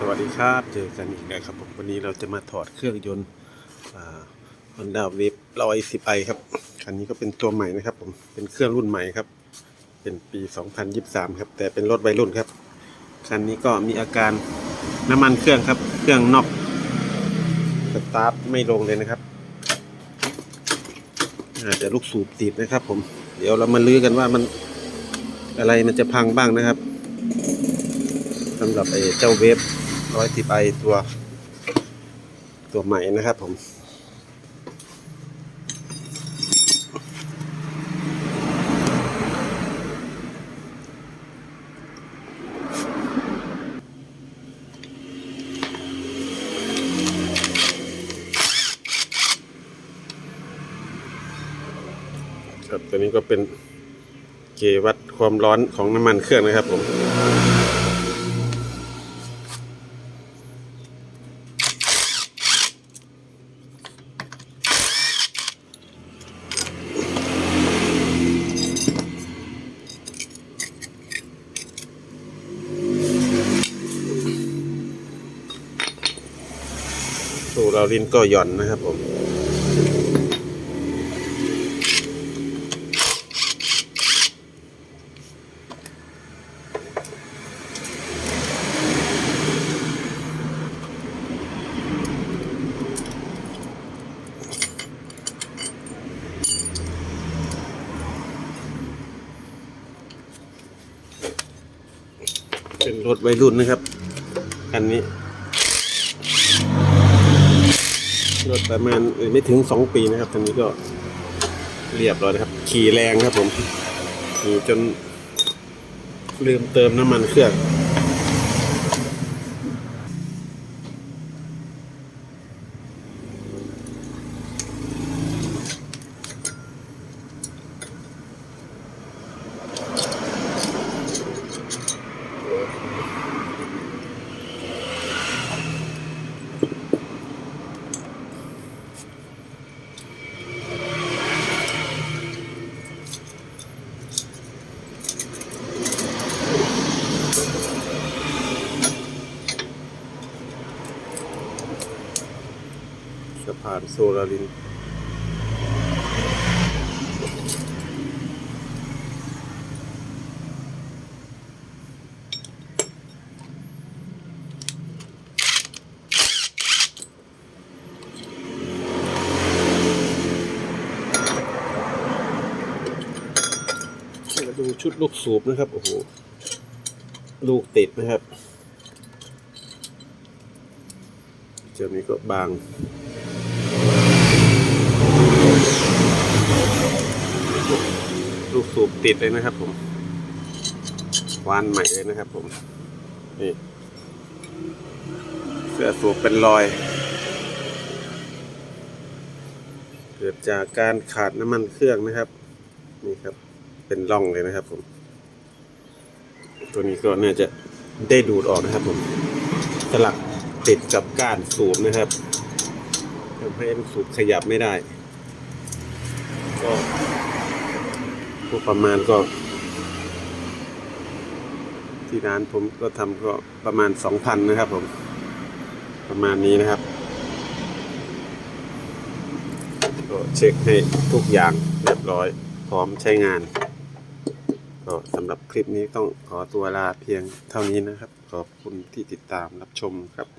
สวัสดีครับ เจอกันอีกแล้วครับผมวันนี้เราจะมาถอดเครื่องยนต์ฮอนด้าเวฟร้อยสิบไอครับคันนี้ก็เป็นตัวใหม่นะครับ ผมเป็นเครื่องรุ่นใหม่ครับ เป็นปี 2023 ครับ แต่เป็นรถวัยรุ่นครับคันนี้ก็มีอาการน้ำมันเครื่องครับ เครื่องนอกสตาร์ทไม่ลงเลยนะครับอาจจะลูกสูบติดนะครับ ผมเดี๋ยวเรามาลื้อกันว่ามันอะไรมันจะพังบ้างนะครับ สำหรับไอ้เจ้าเวฟร้อยสิไอตัว ตัวใหม่นะครับผมครับตัวนี้ก็เป็นเกวัดความร้อนของน้ำมันเครื่องนะครับผม สูเราลินก็หย่อนนะครับผมเป็นรถวัยรุ่นนะครับ คันนี้ รถประมาณไม่ถึงสองปีนะครับคันนี้ก็เรียบร้อยนะครับ ขี่แรงครับผมขี่จนลืมเติมน้ำมันเครื่องะพานโซลารินมาดูชุดลูกสูบนะครับ โอ้โห ลูกติดนะครับ เจ้านี้ก็บาง ลูก สูบติดเลยนะครับ ผมวานใหม่เลยนะครับ ผมนี่เสื้อสูบเป็นรอย เกิดจากการขาดน้ำมันเครื่องนะครับนี่ครับ เป็นร่องเลยนะครับ ผม ตัวนี้ก็น่าจะได้ดูดออกนะครับ ผมสลักติดกับก้านสูบนะครับทำให้ลูกสูบขยับไม่ได้ ก็ พวกประมาณก็ ที่ร้านผมก็ทำก็ประมาณสองพันนะครับ ผม ประมาณนี้นะครับ ก็เช็คให้ทุกอย่างเรียบร้อย พร้อมใช้งานก็สำหรับคลิปนี้ต้องขอตัวลาเพียงเท่านี้นะครับ ขอบคุณที่ติดตามรับชมครับ